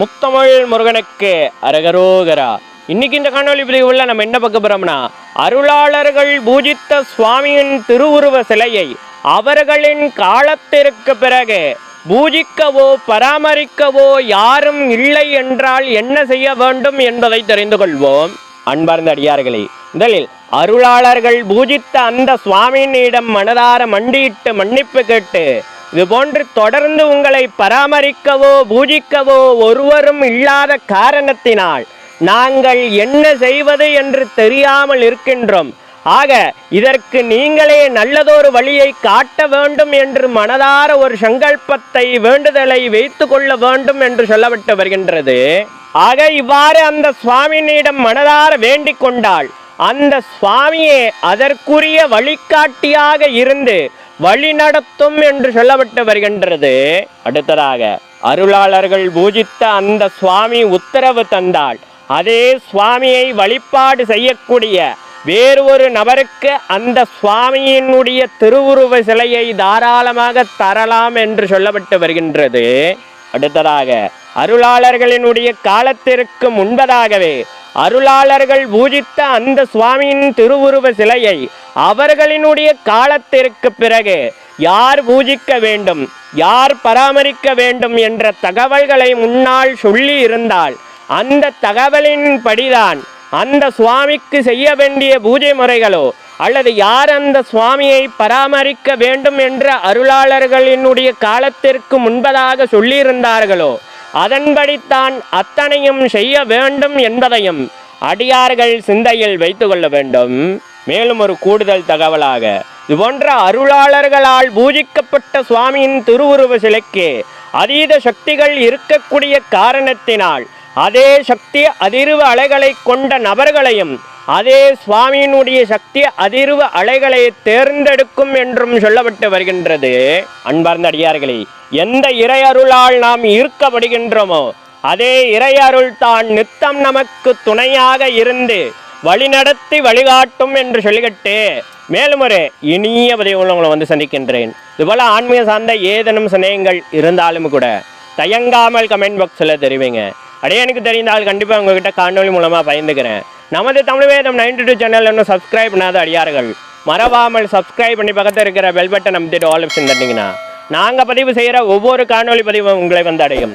முத்தமிழ் முருகனுக்கு அரகரோகரா. இன்னைக்கு இந்த காணொலி பதிவுல நம்ம என்ன பார்க்க போறோம்னா அருளாளர்கள் பூஜித்த சுவாமியின் திருவுருவ சிலையை அவர்களின் காலத்திற்கு பிறகு பூஜிக்கவோ பராமரிக்கவோ யாரும் இல்லை என்றால் என்ன செய்ய வேண்டும் என்பதை தெரிந்து கொள்வோம். அன்பார்ந்த அடியார்களே முதலில் அருளாளர்கள் பூஜித்த அந்த சுவாமியினிடம் மனதார மண்டியிட்டு மன்னிப்பு கேட்டு இது போன்று தொடர்ந்து உங்களை பராமரிக்கவோ பூஜிக்கவோ ஒருவரும் இல்லாத காரணத்தினால் நாங்கள் என்ன செய்வது என்று தெரியாமல் இருக்கின்றோம். ஆக இதற்கு நீங்களே நல்லதொரு வழியை காட்ட வேண்டும் என்று மனதார ஒரு சங்கல்பத்தை வேண்டுதலை வைத்து கொள்ள வேண்டும் என்று சொல்லப்பட்டு வருகின்றது. ஆக இவ்வாறு அந்த சுவாமியினிடம் மனதார வேண்டிக் கொண்டாள் அந்த சுவாமியே அதற்குரிய வழிகாட்டியாக இருந்து வழி நடத்தும் என்று சொல்லப்பட்டு வருகின்றது. அடுத்ததாக அருளாளர்கள் பூஜித்த அந்த சுவாமி உத்தரவு தந்தால் அதே சுவாமியை வழிபாடு செய்யக்கூடிய வேறு ஒரு நபருக்கு அந்த சுவாமியினுடைய திருவுருவ சிலையை தாராளமாக தரலாம் என்று சொல்லப்பட்டு வருகின்றது. அடுத்ததாக அருளாளர்களினுடைய காலத்திற்கு முன்பதாகவே அருளாளர்கள் பூஜித்த அந்த சுவாமியின் திருவுருவ சிலையை அவர்களினுடைய காலத்திற்கு பிறகு யார் பூஜிக்க வேண்டும் யார் பராமரிக்க வேண்டும் என்ற தகவல்களை முன்னால் சொல்லி இருந்தால் அந்த தகவலின் படிதான் அந்த சுவாமிக்கு செய்ய வேண்டிய பூஜை முறைகளோ அல்லது யார் அந்த சுவாமியை பராமரிக்க வேண்டும் என்ற அருளாளர்களினுடைய காலத்திற்கு முன்பதாக சொல்லியிருந்தார்களோ அதன்படித்தான் அத்தனையும் செய்ய வேண்டும் என்பதையும் அடியார்கள் சிந்தையில் வைத்து கொள்ள வேண்டும். மேலும் ஒரு கூடுதல் தகவலாக இது போன்ற அருளாளர்களால் பூஜிக்கப்பட்ட சுவாமியின் திருவுருவ சிலைக்கு அதீத சக்திகள் இருக்கக்கூடிய காரணத்தினால் அதே சக்தி அதிர்வு அலைகளை கொண்ட நபர்களையும் அதே சுவாமியினுடைய சக்தி அதிர்வு அலைகளை தேர்ந்தெடுக்கும் என்றும் சொல்லப்பட்டு வருகின்றது. அன்பார்ந்த அடியார்களே எந்த இறையருளால் நாம் ஈர்க்கப்படுகின்றோமோ அதே இறையருள் தான் நித்தம் நமக்கு துணையாக இருந்து வழிநடத்தி வழிகாட்டும் என்று சொல்லிக்கிட்டு மேலும் ஒரு இனிய பதிவுகளை உங்களை வந்து சந்திக்கின்றேன். இதுபோல் ஆன்மீக சார்ந்த ஏதேனும் சந்தேகங்கள் இருந்தாலும் கூட தயங்காமல் கமெண்ட் பாக்ஸில் தெரிவிங்க. அடையே எனக்கு தெரிந்தால் கண்டிப்பாக உங்ககிட்ட காணொலி மூலமாக பயந்துக்கிறேன். நமது தமிழ் வேதம் நைன்டி டூ சேனல் இன்னும் சப்ஸ்கிரைப் பண்ணாத அடியார்கள் மறவாமல் சப்ஸ்கிரைப் பண்ணி பக்கத்தில் இருக்கிற பெல் பட்டன் அமைத்துட்டு ஆல் ஆப்ஷன் தட்டிங்கன்னா நாங்கள் பதிவு செய்கிற ஒவ்வொரு காணொலி பதிவும் உங்களை வந்து அடையும்.